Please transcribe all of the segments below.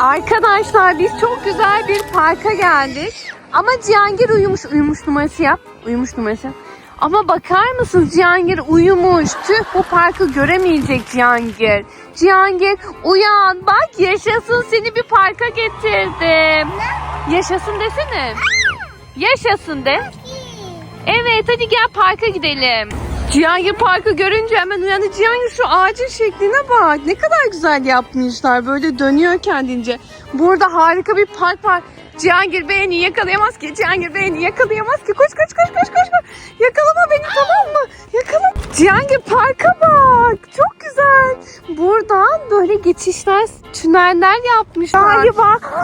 Arkadaşlar biz çok güzel bir parka geldik. Ama Cihangir uyumuş. Uyumuş numarası yap. Uyumuş numarası. Ama bakar mısın Cihangir uyumuş. Tüh bu parkı göremeyecek Cihangir. Cihangir uyan bak yaşasın seni bir parka getirdim. Yaşasın desene. Yaşasın de. Evet hadi gel parka gidelim. Cihangir parkı görünce hemen uyandı. Cihangir şu ağacın şekline bak. Ne kadar güzel yapmışlar. Böyle dönüyor kendince. Burada harika bir park var. Cihangir beğeni yakalayamaz ki. Cihangir beğeni yakalayamaz ki. Koş koş koş koş koş. koş. Yakalama beni tamam mı? Yakala. Cihangir parka bak. Çok güzel. Buradan böyle geçişler, tüneller yapmışlar.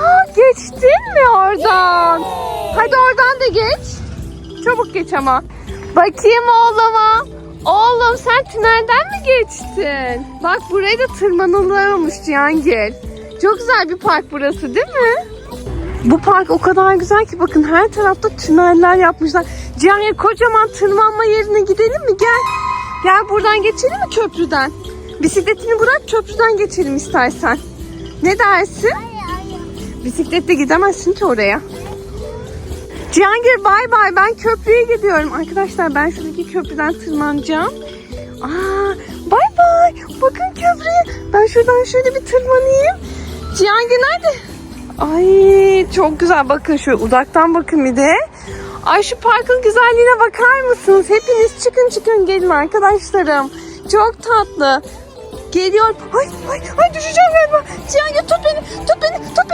Aa, geçtin mi oradan? Hadi oradan da geç. Çabuk geç ama. Bakayım oğluma. Oğlum sen tünelden mi geçtin? Bak buraya da tırmanılıyormuş Cihangir. Çok güzel bir park burası değil mi? Bu park o kadar güzel ki bakın her tarafta tüneller yapmışlar. Cihangir kocaman tırmanma yerine gidelim mi? Gel. Gel buradan geçelim mi köprüden? Bisikletini bırak köprüden geçelim istersen. Ne dersin? Bisikletle gidemezsin ki oraya. Cihangir bay bay ben köprüye gidiyorum. Arkadaşlar ben şuradaki köprüden tırmanacağım. Aa, bay bay. Bakın köprüye. Ben şuradan şöyle bir tırmanayım. Cihangir nerede? Ay çok güzel bakın şu uzaktan bakın bir de. Ay şu parkın güzelliğine bakar mısınız? Hepiniz çıkın çıkın gelin arkadaşlarım. Çok tatlı. Geliyor. Ay ay ay düşeceğim galiba. Cihangir tut beni. Tut beni. Tut beni.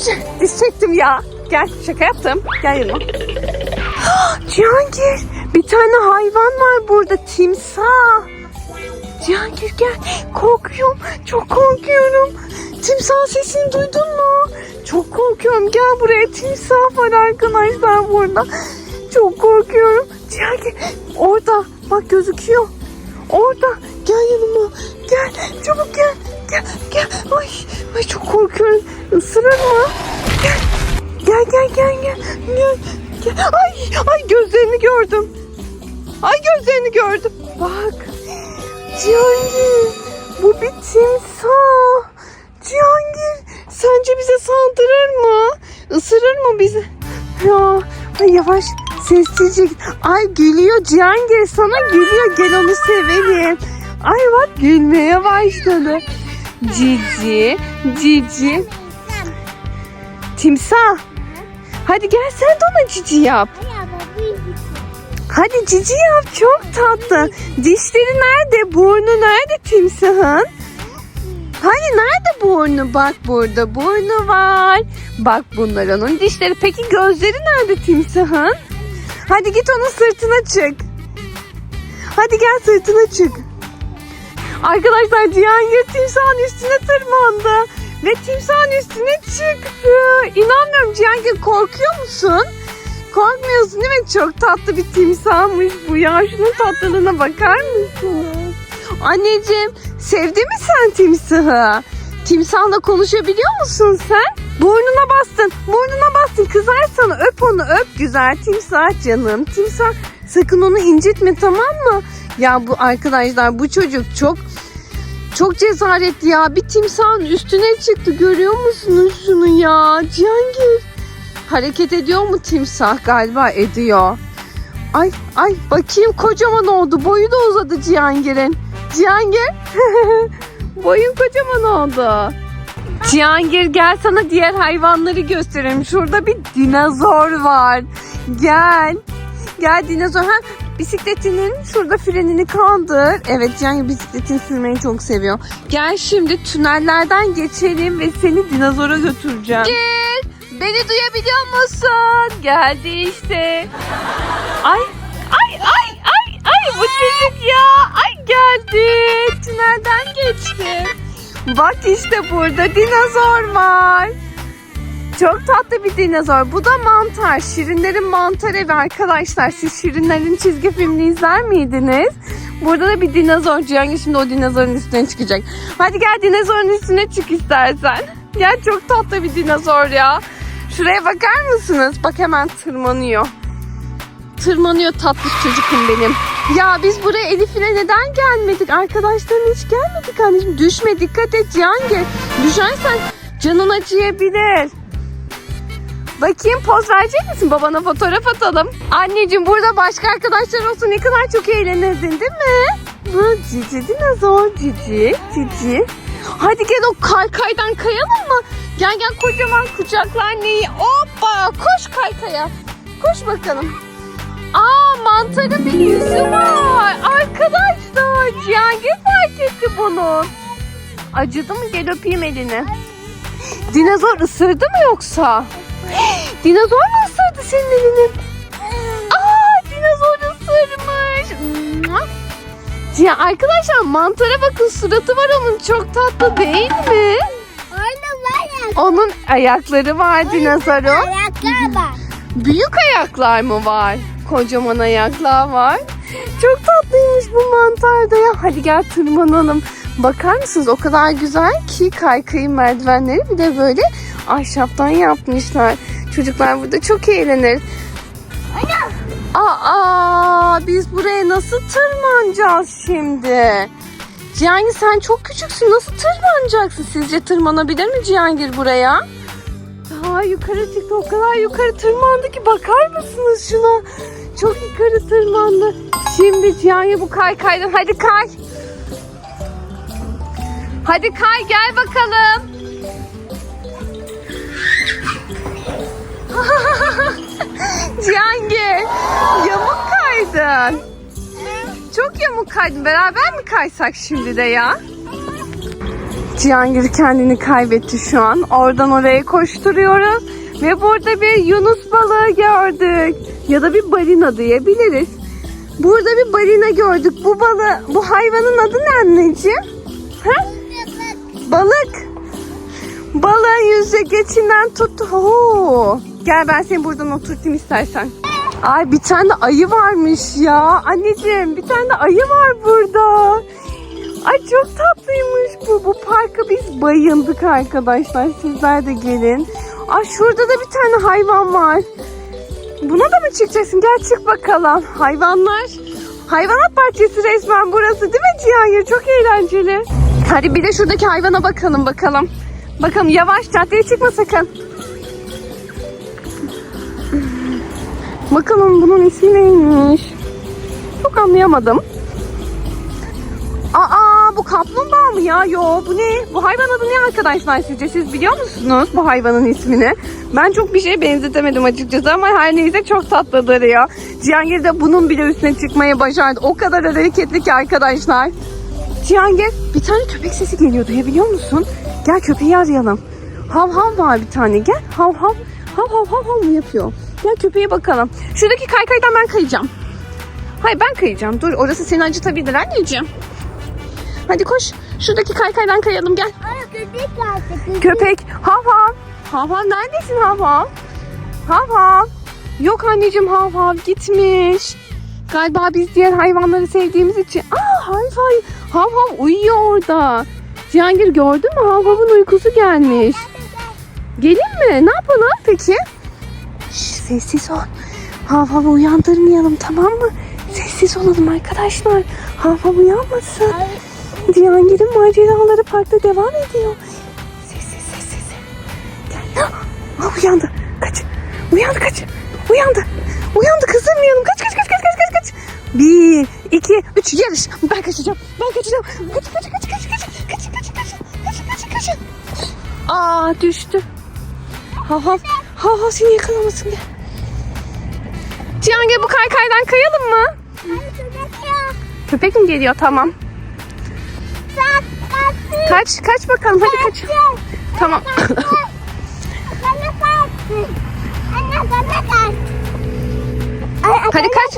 Düşeceğim. Düşecektim ya. Gel şaka yaptım. Gel yanıma. Cihangir bir tane hayvan var burada. Timsah. Cihangir gel. Korkuyorum. Çok korkuyorum. Timsah sesini duydun mu? Çok korkuyorum. Gel buraya. Timsah var arkadaşlar burada. Çok korkuyorum. Cihangir orada. Bak gözüküyor. Orada. Gel yanıma. Gel. Çabuk. Gel. Isırır mı? Gel. Gel gel gel gel. Ay ay gözlerini gördüm. Ay gözlerini gördüm. Bak. Cihangir. Bu bir timsah. Cihangir. Sence bize saldırır mı? Isırır mı bizi? Ya ay yavaş sessizce. Ay gülüyor Cihangir sana gülüyor. Gel onu sevelim. Ay bak gülmeye başladı. Cici, cici. Timsah. Hadi gel sen de ona cici yap. Hadi cici yap çok tatlı. Dişleri nerede? Burnu nerede timsahın? Hani nerede burnu? Bak burada burnu var. Bak bunlar onun dişleri. Peki gözleri nerede timsahın? Hadi git onun sırtına çık. Hadi gel sırtına çık. Arkadaşlar Cihangir timsahın üstüne tırmandı. Ve timsahın üstüne çıktı. İnanmıyorum Cihangir korkuyor musun? Korkmuyorsun değil mi? Çok tatlı bir timsahmış bu ya. Şunun tatlılığına bakar mısınız? Anneciğim sevdin mi sen timsahı? Timsahla konuşabiliyor musun sen? Burnuna bastın. Burnuna bastın. Kızar sana. Öp onu öp. Güzel timsah canım. Timsah sakın onu incitme tamam mı? Ya bu arkadaşlar bu çocuk çok çok cesaretli ya. Bir timsahın üstüne çıktı. Görüyor musunuz şunu ya? Cihangir. Hareket ediyor mu timsah? Galiba ediyor. Ay ay bakayım kocaman oldu. Boyu da uzadı Cihangir'in. Cihangir. Boyun kocaman oldu. Cihangir gel sana diğer hayvanları göstereyim. Şurada bir dinozor var. Gel. Gel dinozor. Ha, bisikletinin şurada frenini kaldır. Evet Cihangir bisikletini sürmeyi çok seviyor. Gel şimdi tünellerden geçelim ve seni dinozora götüreceğim. Gel. Beni duyabiliyor musun? Geldi işte. Ay ay ay ay ay bu çocuk ya. Ay geldi. Tünelden geçti. Bak işte burada dinozor var. Çok tatlı bir dinozor. Bu da mantar. Şirinlerin mantar evi arkadaşlar. Siz Şirinlerin çizgi filmini izler miydiniz? Burada da bir dinozor. Cihangir şimdi o dinozorun üstüne çıkacak. Hadi gel dinozorun üstüne çık istersen. Gel çok tatlı bir dinozor ya. Şuraya bakar mısınız? Bak hemen tırmanıyor. Tırmanıyor tatlı çocukum benim. Ya biz buraya Elif'ine neden gelmedik? Arkadaşların hiç gelmedik anneciğim. Düşme dikkat et Cihangir. Düşersen canın acıyabilir. Bakayım poz verecek misin? Babana fotoğraf atalım. Anneciğim burada başka arkadaşlar olsa ne kadar çok eğlenirdin değil mi? Bu cici dinozor cici cici. Hadi gel o kaykaydan kayalım mı? Gel gel kocaman kucakla anneyi. Hoppa koş kaykaya. Koş bakalım. Aa mantarın bir yüzü var. Arkadaşlar Cihangir fark etti bunu. Acıdı mı? Gel öpeyim elini. Dinozor ısırdı mı yoksa? Dinozor mu ısırdı senin elini? Aa dinozor ısırmış. Ya arkadaşlar mantara bakın suratı var onun çok tatlı değil mi? Orada var ya. Onun ayakları var dinozorun. Ayaklar var. Büyük ayaklar mı var? Kocaman ayaklar var. Çok tatlıymış bu mantar da ya. Hadi gel tırmanalım. Bakar mısınız o kadar güzel ki kaykayın merdivenleri bir de böyle ahşaptan yapmışlar. Çocuklar burada çok eğlenir. Aa, biz buraya nasıl tırmanacağız şimdi? Cihangir sen çok küçüksün. Nasıl tırmanacaksın? Sizce tırmanabilir mi Cihangir buraya? Daha yukarı çıktı. O kadar yukarı tırmandı ki bakar mısınız şuna? Çok yukarı tırmandı. Şimdi Cihangir bu kaykaydan hadi kay. Hadi kay gel bakalım. Cihangir yamuk kaydın. Çok yamuk kaydın. Beraber mi kaysak şimdi de ya? Cihangir kendini kaybetti şu an. Oradan oraya koşturuyoruz. Ve burada bir yunus balığı gördük. Ya da bir balina diyebiliriz. Burada bir balina gördük. Bu balığı, bu hayvanın adı ne anneciğim? Ha? Balık. Balığın yüzgecinden tuttu. Oo. Gel ben seni buradan oturtayım istersen. Ay bir tane de ayı varmış ya. Anneciğim bir tane de ayı var burada. Ay çok tatlıymış bu. Bu parka biz bayıldık arkadaşlar. Sizler de gelin. Ay şurada da bir tane hayvan var. Buna da mı çıkacaksın? Gel çık bakalım. Hayvanlar. Hayvanat bahçesi resmen burası değil mi Cihangir? Çok eğlenceli. Hadi bir de şuradaki hayvana bakalım bakalım. Bakalım yavaş caddeye çıkma sakın. Bakalım bunun ismi neymiş? Çok anlayamadım. Aa bu kaplumbağa mı ya? Yo bu ne? Bu hayvan adı ne arkadaşlar sizce? Siz biliyor musunuz bu hayvanın ismini? Ben çok bir şeye benzetemedim açıkçası ama her neyse çok tatlıdır ya. Cihangir de bunun bile üstüne çıkmayı başardı. O kadar hareketli ki arkadaşlar. Cihangir bir tane köpek sesi geliyor duyabiliyor musun? Gel köpeği arayalım. Hav hav var bir tane gel. Hav hav. Hav hav hav hav yapıyor? Gel köpeğe bakalım. Şuradaki kaykaydan ben kayacağım. Hayır ben kayacağım. Dur orası seni acıtabilir anneciğim. Hadi koş. Şuradaki kaykaydan kayalım gel. Orada köpek var. Köpek. Köpek. Hav hav. Hav hav neredesin hav hav? Hav hav. Yok anneciğim hav hav gitmiş. Galiba biz diğer hayvanları sevdiğimiz için. Aa hav hav. Hav hav uyuyor orada. Cihangir gördün mü? Hav havın uykusu gelmiş. Gelin mi? Ne yapalım peki? Sessiz ol. Hav havı uyandırmayalım tamam mı? Sessiz olalım arkadaşlar. Hav hav uyanmasın. Cihangir'in maceraları parkta devam ediyor. Sessiz sessiz. Gel. Ah, uyandı. Kaç. Uyandı kaç. Uyandı. Uyandı kızdırmayalım. Kaç kaç kaç kaç kaç kaç kaç. Bir, iki, üç yarış. Ben kaçacağım. Ben kaçacağım. Kaç kaç kaç kaç kaç. Kaç kaç kaç. Kaç kaç kaç. Aa düştü. Ha ha. Ha ha seni yakalamasın gel. Cihangir bu kaykaydan kayalım mı? Hayır, köpek. Köpek mi geliyor? Tamam. Saat. Kaç kaç bakalım hadi kaç. Tamam. Hadi kaç.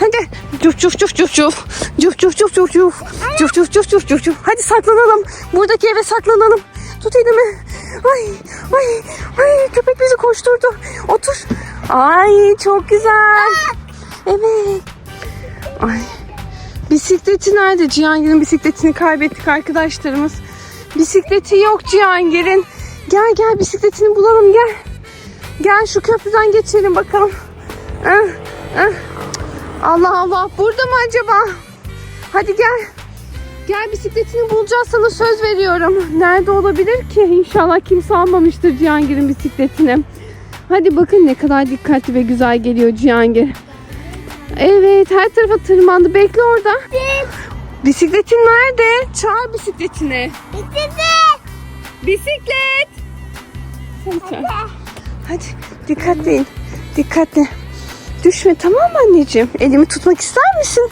Hadi. Cuf cuf cuf cuf cuf. Cuf cuf cuf cuf cuf. Cuf cuf cuf cuf cuf cuf. Hadi saklanalım. Buradaki eve saklanalım. Tut elimi. Ay ay ay köpek bizi koşturdu. Otur. Ay çok güzel. Evet. Ay. Bisikleti nerede? Cihangir'in bisikletini kaybettik arkadaşlarımız. Bisikleti yok Cihangir'in. Gel gel bisikletini bulalım gel. Gel şu köprüden geçelim bakalım. Ah, ah. Allah Allah burada mı acaba? Hadi gel. Gel bisikletini bulacağız sana söz veriyorum. Nerede olabilir ki? İnşallah kimse almamıştır Cihangir'in bisikletini. Hadi bakın ne kadar dikkatli ve güzel geliyor Cihangir. Evet her tarafa tırmandı. Bekle orada. Bisikletin nerede? Çağır bisikletini. Bisiklet. Bisiklet. Sen çağır. Hadi dikkatli in. Dikkatli. Düşme tamam mı anneciğim? Elimi tutmak ister misin?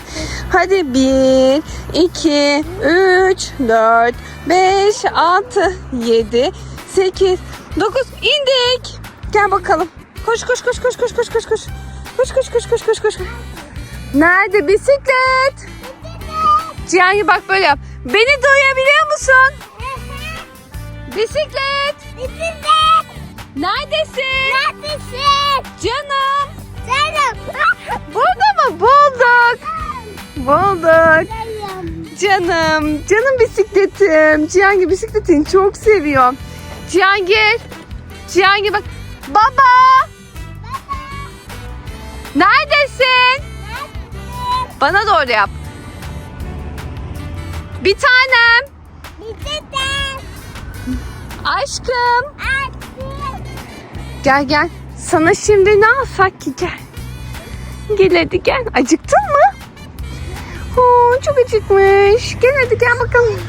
Hadi bir, iki, üç, dört, beş, altı, yedi, sekiz, dokuz. indik. Gel bakalım. Koş koş koş koş koş koş koş koş. Koş koş koş koş koş koş. Nerede bisiklet? Cihangir bak böyle yap. Beni duyabiliyor musun? Bisiklet. Bisiklet. Neredesin? Neredesin? Canım. Canım. Burada mı? Bulduk. Bulduk. Canım. Canım. Bisikletim. Cihangir bisikletini çok seviyor. Cihangir. Cihangir bak. Baba. Neredesin? Bana doğru yap. Bir tanem. Bisiklet. Aşkım. Açtım. Gel gel. Sana şimdi ne alsak ki gel. Gel hadi gel. Acıktın mı? Oo, çok acıkmış. Gel hadi gel bakalım.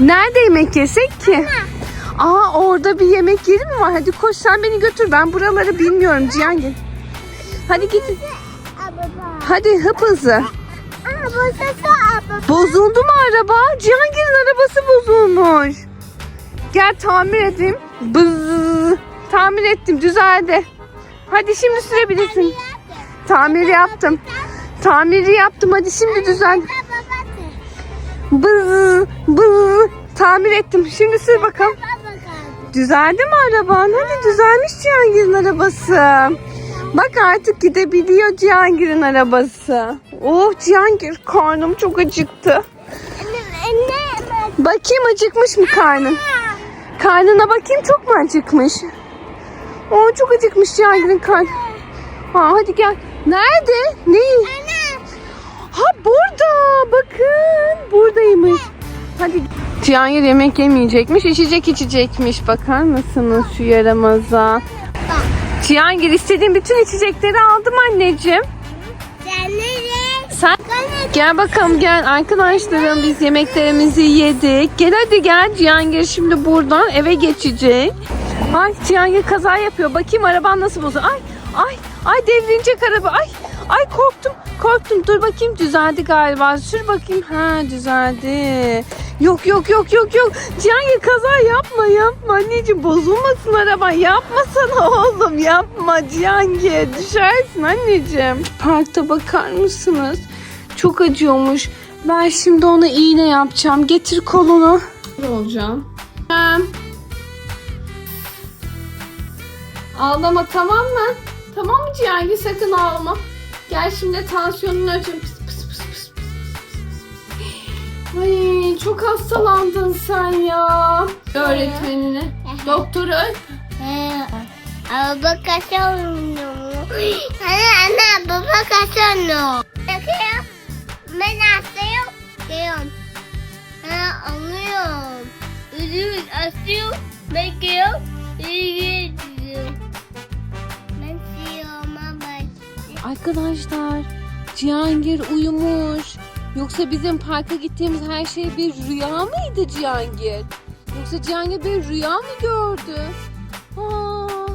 Nerede yemek yesek ki? Aa orada bir yemek yeri mi var? Hadi koş sen beni götür. Ben buraları bilmiyorum Cihangir. Hadi git. Hadi hıp hızlı. Bozuldu mu araba? Cihangir'in arabası bozulmuş. Gel tamir edeyim. Bızz. Tamir ettim düzeldi. Hadi şimdi sürebilirsin. Tamir yaptım. Tamiri yaptım hadi şimdi düzeldi. Bızz. Bızz. Tamir ettim. Şimdi sür bakalım. Düzeldi mi araban? Hadi düzelmiş Cihangir'in arabası. Bak artık gidebiliyor Cihangir'in arabası. Oh Cihangir karnım çok acıktı. Bakayım acıkmış mı karnın? Karnına bakayım çok mu acıkmış? Oo çok acıkmış Cihangir'in karnı. Ha, hadi gel. Nerede? Ne? Cihangir yemek yemeyecekmiş. içecek içecekmiş. Bakar mısınız şu yaramaza? Cihangir istediğin bütün içecekleri aldım anneciğim. Sen gel bakalım gel arkadaşlarım biz yemeklerimizi yedik. Gel hadi gel Cihangir şimdi buradan eve geçecek. Ay Cihangir kaza yapıyor. Bakayım araban nasıl bozuldu. Ay ay ay devrilecek araba. Ay ay korktum korktum. Dur bakayım düzeldi galiba. Sür bakayım. Ha düzeldi. Yok yok yok yok yok. Cihangir kaza yapma yapma anneciğim bozulmasın araba. Yapmasana oğlum yapma Cihangir. Düşersin anneciğim. Parkta bakar mısınız? Çok acıyormuş. Ben şimdi ona iğne yapacağım. Getir kolunu. olacağım. Ağlama tamam mı? Tamam mı Cihangir sakın ağlama. Gel şimdi tansiyonunu ölçeyim. Pıs pıs pıs pıs. Ay çok hastalandın sen ya. Öğretmenine. Doktoru öp. Baba kaçıyor. Anne anne baba kaçıyor. Bakıyorum. Ben hastayım. Diyorum. Ha anlıyorum. Üzüm asıyor. Bekliyorum. İyi Arkadaşlar Cihangir uyumuş. Yoksa bizim parka gittiğimiz her şey bir rüya mıydı Cihangir? Yoksa Cihangir bir rüya mı gördü? Aa,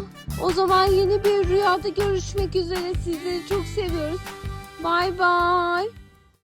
o zaman yeni bir rüyada görüşmek üzere. Sizleri çok seviyoruz. Bay bay.